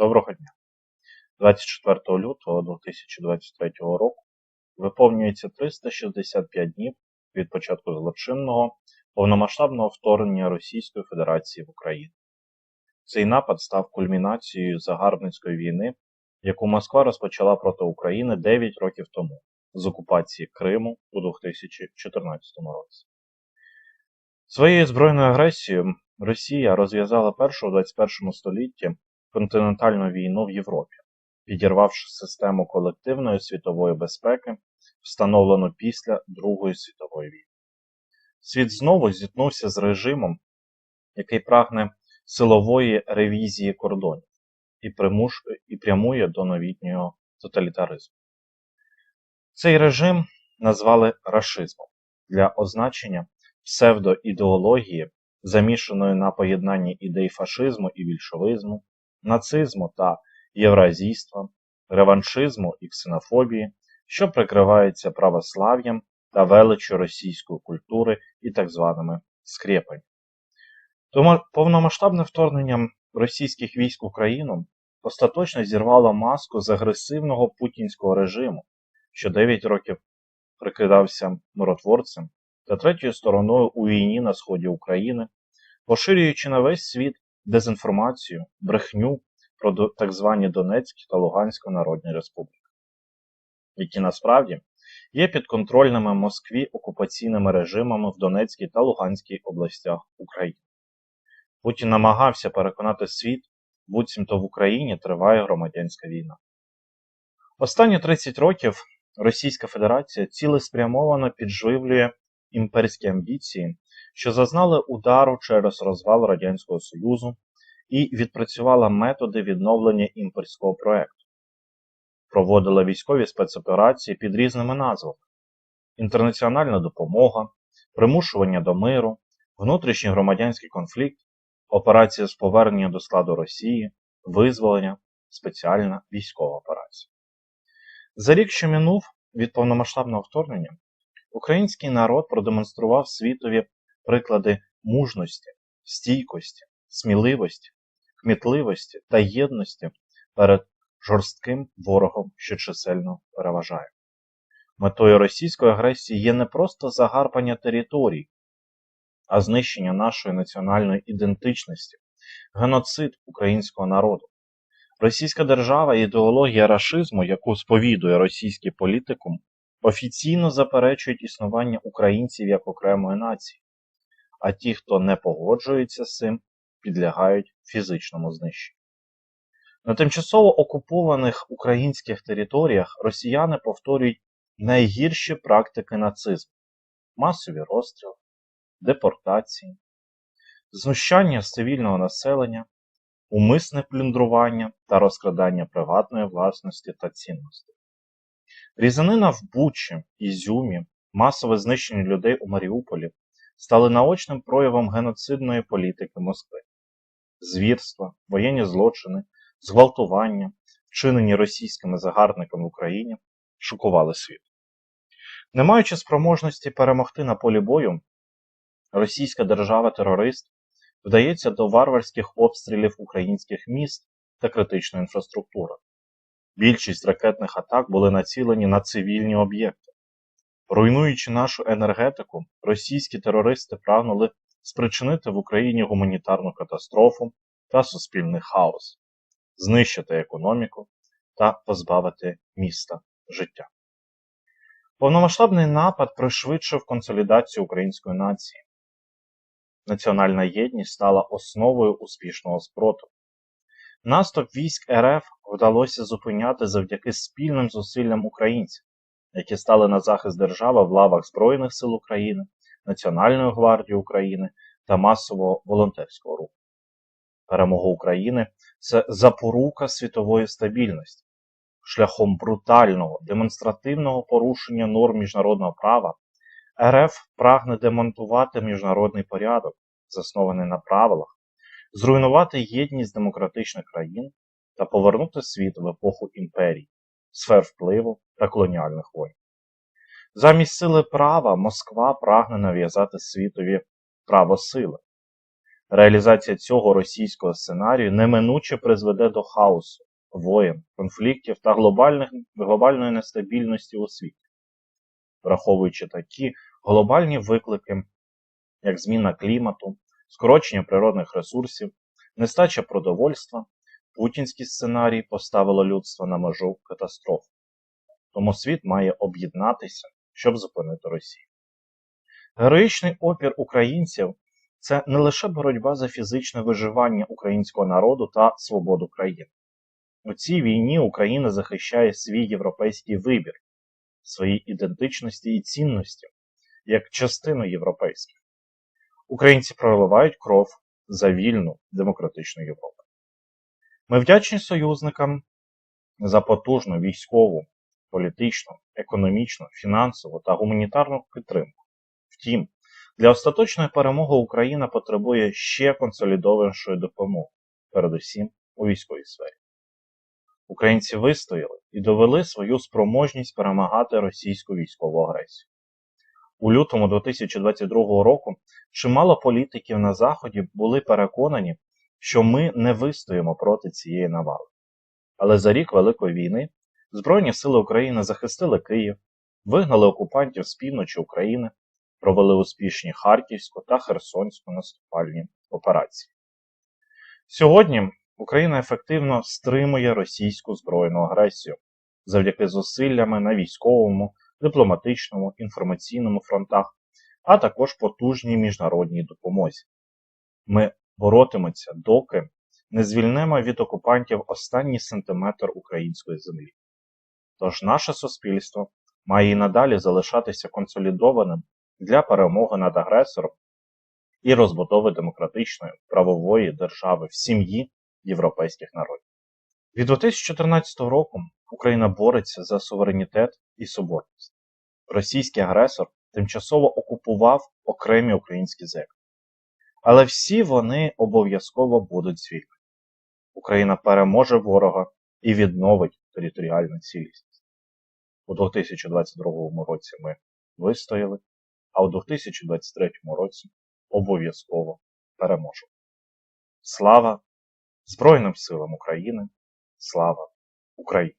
Доброго дня. 24 лютого 2023 року виповнюється 365 днів від початку злочинного повномасштабного вторгнення Російської Федерації в Україну. Цей напад став кульмінацією загарбницької війни, яку Москва розпочала проти України 9 років тому з окупації Криму у 2014 році. Своєю збройною агресією Росія розв'язала першу у 21 столітті континентальну війну в Європі, підірвавши систему колективної світової безпеки, встановлену після Другої світової війни. Світ знову зіткнувся з режимом, який прагне силової ревізії кордонів і, примуш... і прямує до новітнього тоталітаризму. Цей режим назвали рашизмом для означення псевдоідеології, замішаної на поєднанні ідей фашизму і більшовизму, нацизму та євразійства, реваншизму і ксенофобії, що прикривається православ'ям та величчю російської культури і так званими скрепами. Тому повномасштабне вторгнення російських військ в Україну остаточно зірвало маску з агресивного путінського режиму, що 9 років прикидався миротворцем та третьою стороною у війні на сході України, поширюючи на весь світ дезінформацію, брехню про так звані Донецькі та Луганську Народні Республіки, які насправді є підконтрольними Москві окупаційними режимами в Донецькій та Луганській областях України. Путін намагався переконати світ, буцімто в Україні триває громадянська війна. Останні 30 років Російська Федерація цілеспрямовано підживлює імперські амбіції, що зазнали удару через розвал Радянського Союзу і відпрацювала методи відновлення імперського проекту, проводила військові спецоперації під різними назвами: інтернаціональна допомога, примушування до миру, внутрішній громадянський конфлікт, операція з повернення до складу Росії, визволення, спеціальна військова операція. За рік, що минув від повномасштабного вторгнення, український народ продемонстрував світові приклади мужності, стійкості, сміливості, кмітливості та єдності перед жорстким ворогом, що чисельно переважає. Метою російської агресії є не просто загарпання територій, а знищення нашої національної ідентичності, геноцид українського народу. Російська держава і ідеологія рашизму, яку сповідує російський політикум, офіційно заперечують існування українців як окремої нації, а ті, хто не погоджується з цим, підлягають фізичному знищенню. На тимчасово окупованих українських територіях росіяни повторюють найгірші практики нацизму, масові розстріли, депортації, знущання з цивільного населення, умисне плюндрування та розкрадання приватної власності та цінностей. Різанина в Бучі, Ізюмі, масове знищення людей у Маріуполі стали наочним проявом геноцидної політики Москви. Звірства, воєнні злочини, зґвалтування, вчинені російськими загарбниками в Україні, шокували світ. Не маючи спроможності перемогти на полі бою, російська держава-терорист вдається до варварських обстрілів українських міст та критичної інфраструктури. Більшість ракетних атак були націлені на цивільні об'єкти. Руйнуючи нашу енергетику, російські терористи прагнули спричинити в Україні гуманітарну катастрофу та суспільний хаос, знищити економіку та позбавити міста життя. Повномасштабний напад пришвидшив консолідацію української нації. Національна єдність стала основою успішного спротиву. Наступ військ РФ вдалося зупиняти завдяки спільним зусиллям українців, які стали на захист держави в лавах Збройних сил України, Національної гвардії України та масового волонтерського руху. Перемога України це запорука світової стабільності. Шляхом брутального демонстративного порушення норм міжнародного права РФ прагне демонтувати міжнародний порядок, заснований на правилах, зруйнувати єдність демократичних країн та повернути світ в епоху імперій, сфер впливу та колоніальних воїн. Замість сили права Москва прагне нав'язати світові право сили. Реалізація цього російського сценарію неминуче призведе до хаосу, воєн, конфліктів та глобальних, глобальної нестабільності у світі. Враховуючи такі глобальні виклики, як зміна клімату, скорочення природних ресурсів, нестача продовольства, путінський сценарій поставило людство на межу катастрофи. Тому світ має об'єднатися, щоб зупинити Росію. Героїчний опір українців це не лише боротьба за фізичне виживання українського народу та свободу країни. У цій війні Україна захищає свій європейський вибір, свої ідентичності і цінності як частину європейських. Українці проливають кров за вільну демократичну Європу. Ми вдячні союзникам за потужну військову, політичну, економічну, фінансову та гуманітарну підтримку. Втім, для остаточної перемоги Україна потребує ще консолідованішої допомоги, передусім у військовій сфері. Українці вистояли і довели свою спроможність перемагати російську військову агресію. У лютому 2022 року чимало політиків на Заході були переконані, що ми не вистоїмо проти цієї навали. Але за рік Великої війни Збройні сили України захистили Київ, вигнали окупантів з півночі України, провели успішні Харківську та Херсонську наступальні операції. Сьогодні Україна ефективно стримує російську збройну агресію завдяки зусиллями на військовому, дипломатичному, інформаційному фронтах, а також потужній міжнародній допомозі. Ми боротимемося, доки не звільнимо від окупантів останній сантиметр української землі. Тож наше суспільство має і надалі залишатися консолідованим для перемоги над агресором і розбудови демократичної правової держави в сім'ї європейських народів. Від 2014 року Україна бореться за суверенітет і соборність. Російський агресор тимчасово окупував окремі українські землі. Але всі вони обов'язково будуть звільнені. Україна переможе ворога і відновить територіальну цілісність. У 2022 році ми вистояли, а у 2023 році обов'язково переможемо. Слава Збройним силам України! Слава Україні!